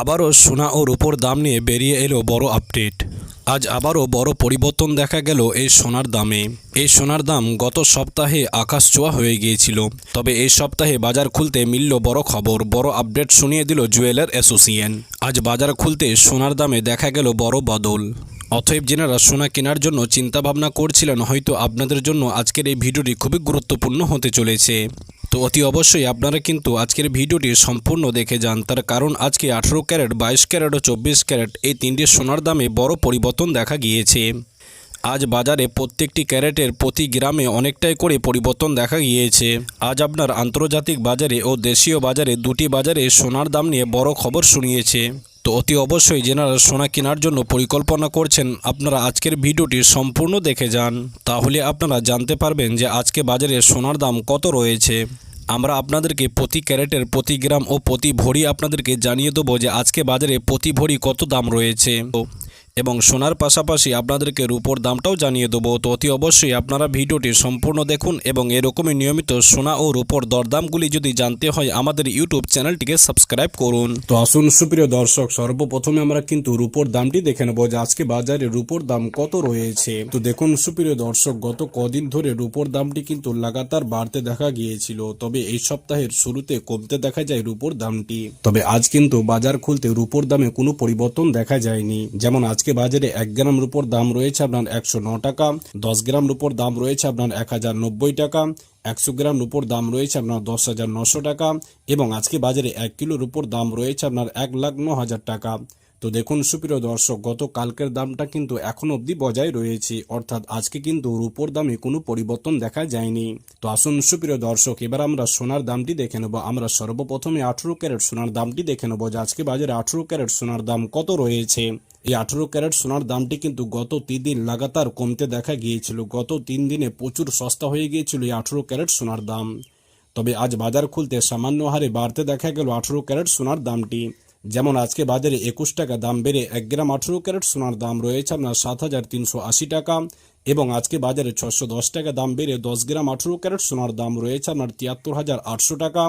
আবারও সোনা ও রূপোর দাম নিয়ে বেরিয়ে এলো বড় আপডেট। আজ আবারও বড় পরিবর্তন দেখা গেল এই সোনার দামে। এই সোনার দাম গত সপ্তাহে আকাশ ছোঁয়া হয়ে গিয়েছিল। তবে এই সপ্তাহে বাজার খুলতে মিলল বড় খবর, বড় আপডেট শুনিয়ে দিল জুয়েলার অ্যাসোসিয়েশন। আজ বাজার খুলতে সোনার দামে দেখা গেল বড় বদল। অতএব যেনারা সোনা কেনার জন্য চিন্তাভাবনা করছিলেন, হয়তো আপনাদের জন্য আজকের এই ভিডিওটি খুবই গুরুত্বপূর্ণ হতে চলেছে। তো অতি অবশ্যই আপনারা কিন্তু আজকের ভিডিওটি সম্পূর্ণ দেখে যান। তার কারণ আজকে আঠেরো ক্যারেট, বাইশ ক্যারেট ও চব্বিশ ক্যারেট এই তিনটি সোনার দামে বড় পরিবর্তন দেখা গিয়েছে। আজ বাজারে প্রত্যেকটি ক্যারেটের প্রতি গ্রামে অনেকটাই করে পরিবর্তন দেখা গিয়েছে। আজ আপনার আন্তর্জাতিক বাজারে ও দেশীয় বাজারে দুটি বাজারে সোনার দাম নিয়ে বড় খবর শুনিয়েছে। তো অতি অবশ্যই যেনারা সোনা কেনার জন্য পরিকল্পনা করছেন, আপনারা আজকের ভিডিওটি সম্পূর্ণ দেখে যান। তাহলে আপনারা জানতে পারবেন যে আজকে বাজারে সোনার দাম কত রয়েছে। আমরা আপনাদেরকে প্রতি ক্যারেটের, প্রতি গ্রাম ও প্রতি ভরি আপনাদেরকে জানিয়ে দেবো যে আজকে বাজারে প্রতি ভরি কত দাম রয়েছে। এবং সোনার পাশাপাশি আপনাদেরকে রূপোর দামটাও জানিয়ে দেবো। তো অতি অবশ্যই আপনারা ভিডিওটি সম্পূর্ণ দেখুন এবং এরকমই নিয়মিত সোনা ও রূপোর দরদামগুলি যদি জানতে হয়, আমাদের ইউটিউব চ্যানেলটিকে সাবস্ক্রাইব করুন। তো আসুন সুপ্রিয় দর্শক, সর্বপ্রথমে আমরা কিন্তু রূপোর দামটি দেখে নেব যে আজকে বাজারে রূপোর দাম কত রয়েছে। তো দেখুন সুপ্রিয় দর্শক, গত কদিন ধরে রূপোর দামটি কিন্তু লাগাতার বাড়তে দেখা গিয়েছিল, তবে এই সপ্তাহের শুরুতে কমতে দেখা যায় রূপোর দামটি। তবে আজ কিন্তু বাজার খুলতে রূপোর দামে কোনো পরিবর্তন দেখা যায়নি, যেমন আজকে বাজারে এক গ্রাম রুপোর দাম রয়েছে আপনার একশো টাকা, দশ গ্রাম রুপোর দাম রয়েছে আপনার এক হাজার নব্বই টাকা, একশো গ্রাম রুপোর দাম রয়েছে আপনার দশ হাজার নশো টাকা এবং আজকে বাজারে এক কিলো রুপোর দাম রয়েছে আপনার এক লাখ ন হাজার টাকা। তো দেখুন সুপ্রিয় দর্শক, গত কালকের দামটা কিন্তু এখন অবধি বজায় রয়েছে, অর্থাৎ আজকে কিন্তু রূপোর দামে কোনো পরিবর্তন দেখা যায়নি। তো আসুন সুপ্রিয় দর্শক, এবার আমরা সোনার দামটি দেখে নেব। আমরা সর্বপ্রথমে আঠেরো ক্যারেট সোনার দামটি দেখে নেব যে আজকে বাজারে আঠেরো ক্যারেট সোনার দাম কত রয়েছে। এই আঠেরো ক্যারেট সোনার দামটি কিন্তু গত তিন দিন লাগাতার কমতে দেখা গিয়েছিল। গত তিন দিনে প্রচুর সস্তা হয়ে গিয়েছিল এই আঠেরো ক্যারেট সোনার দাম। তবে আজ বাজার খুলতে সামান্য হারে বাড়তে দেখা গেল আঠেরো ক্যারেট সোনার দামটি। যেমন আজকে বাজারে একুশ টাকা দাম বেড়ে এক গ্রাম আঠেরো ক্যারেট সোনার দাম রয়েছে আপনার সাত হাজার তিনশো আশি টাকা। এবং আজকে বাজারে ছশো দশ টাকা দাম বেড়ে দশ গ্রাম আঠেরো ক্যারেট সোনার দাম রয়েছে আপনার তিয়াত্তর হাজার আটশো টাকা।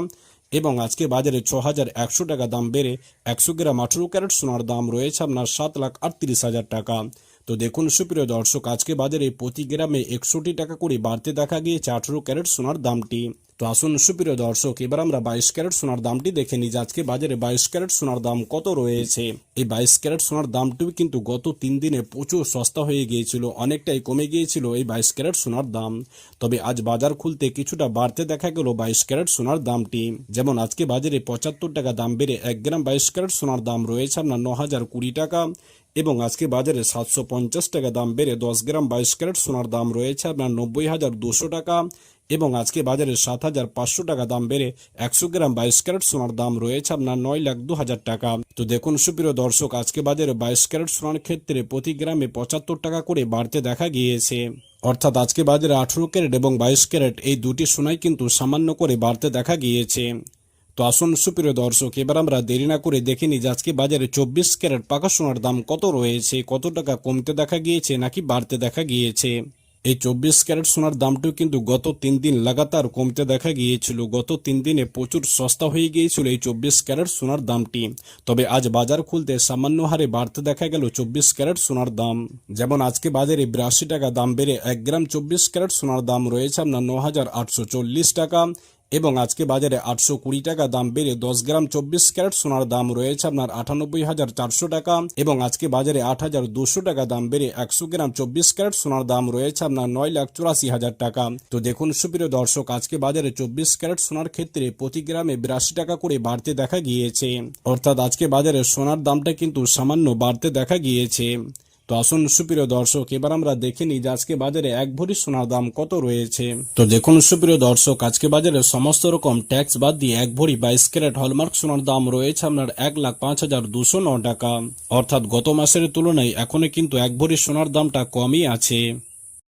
এবং আজকে বাজারে ছ হাজার একশো টাকা দাম বেড়ে একশো গ্রাম আঠেরো ক্যারেট সোনার দাম রয়েছে আপনার সাত লাখ আটত্রিশ হাজার টাকা। তো দেখুন সুপ্রিয় দর্শক, আজকে বাজারে প্রতি গ্রামে একষট্টি টাকা করে বাড়তে দেখা গিয়েছে আঠেরো ক্যারেট সোনার দামটি। তো আসুন সুপ্রিয় দর্শক, এবার আমরা বাইশ ক্যারেট সোনার দামটি দেখে নিই, আজকে বাজারে বাইশ ক্যারেট সোনার দাম কত রয়েছে? এই বাইশ ক্যারেট সোনার দামটিও কিন্তু গত তিন দিনে প্রচুর সস্তা হয়ে গিয়েছিল, অনেকটাই কমে গিয়েছিল এই বাইশ ক্যারেট সোনার দাম। তবে আজ বাজার খুলতে কিছুটা বাড়তে দেখা গেল বাইশ ক্যারেট সোনার দামটি। যেমন আজকে বাজারে পঁচাত্তর টাকা দাম বেড়ে এক গ্রাম বাইশ ক্যারেট সোনার দাম রয়েছে আপনার ন হাজার কুড়ি টাকা। এবং আজকে বাজারে সাতশো পঞ্চাশ টাকা দাম বেড়ে দশ গ্রাম বাইশ ক্যারেট সোনার দাম রয়েছে আপনার নব্বই হাজার দুশো টাকা। এবং আজকে বাজারে সাত হাজার পাঁচশো টাকা দাম বেড়ে একশো গ্রাম বাইশ ক্যারেট সোনার দাম রয়েছে আপনার নয় লাখ দু হাজার টাকা। তো দেখুন সুপ্রিয় দর্শক, আজকে বাজারে বাইশ ক্যারেট সোনার ক্ষেত্রে প্রতি গ্রামে পঁচাত্তর টাকা করে বাড়তে দেখা গিয়েছে। অর্থাৎ আজকে বাজারে আঠেরো ক্যারেট এবং বাইশ ক্যারেট এই দুটি সোনাই কিন্তু সামান্য করে বাড়তে দেখা গিয়েছে। তো আসুন সুপ্রিয় দর্শক, এবার আমরা দেরি না করে দেখে নিই আজকে বাজারে চব্বিশ ক্যারেট পাকা সোনার দাম কত রয়েছে, কত টাকা কমতে দেখা গিয়েছে নাকি বাড়তে দেখা গিয়েছে। এই চব্বিশ ক্যারেট সোনার দামটিও কিন্তু গত তিন দিন লাগাতার কমতে দেখা গিয়েছিল। গত তিন দিনে প্রচুর সস্তা হয়ে গিয়েছিল এই চব্বিশ ক্যারেট সোনার দামটি। তবে আজ বাজার খুলতে সামান্য হারে বাড়তে দেখা গেল চব্বিশ ক্যারেট সোনার দাম। যেমন আজকে বাজারে বিরাশি টাকা দাম বেড়ে এক গ্রাম চব্বিশ ক্যারেট সোনার দাম রয়েছে আপনার ন হাজার আটশো চল্লিশ টাকা। এবং আজকে বাজারে আটশো কুড়ি টাকা দাম বেড়ে দশ গ্রাম চব্বিশ ক্যারেট সোনার দাম রয়েছে আপনার আটানব্বই হাজার চারশো টাকা এবং আজকে বাজারে আট হাজার দুশো টাকা দাম বেড়ে একশো গ্রাম চব্বিশ ক্যারেট সোনার দাম রয়েছে আপনার নয় লাখ চুরাশি হাজার টাকা। তো দেখুন সুপ্রিয় দর্শক, আজকে বাজারে চব্বিশ ক্যারেট সোনার ক্ষেত্রে প্রতি গ্রামে বিরাশি টাকা করে বাড়তে দেখা গিয়েছে। অর্থাৎ আজকে বাজারে সোনার দামটা কিন্তু সামান্য বাড়তে দেখা গিয়েছে। তো আসুন সুপ্রিয় দর্শক, এবার আমরা দেখে নিই যে আজকে বাজারে এক ভরি সোনার দাম কত রয়েছে। তো দেখুন সুপ্রিয় দর্শক, আজকে বাজারে সমস্ত রকম ট্যাক্স বাদ দিয়ে এক ভরি বাইশ ক্যারেট হলমার্ক সোনার দাম রয়েছে আপনার এক লাখ পাঁচ হাজার দুশো ন টাকা। অর্থাৎ গত মাসের তুলনায় এখনও কিন্তু এক ভরি সোনার দামটা কমই আছে।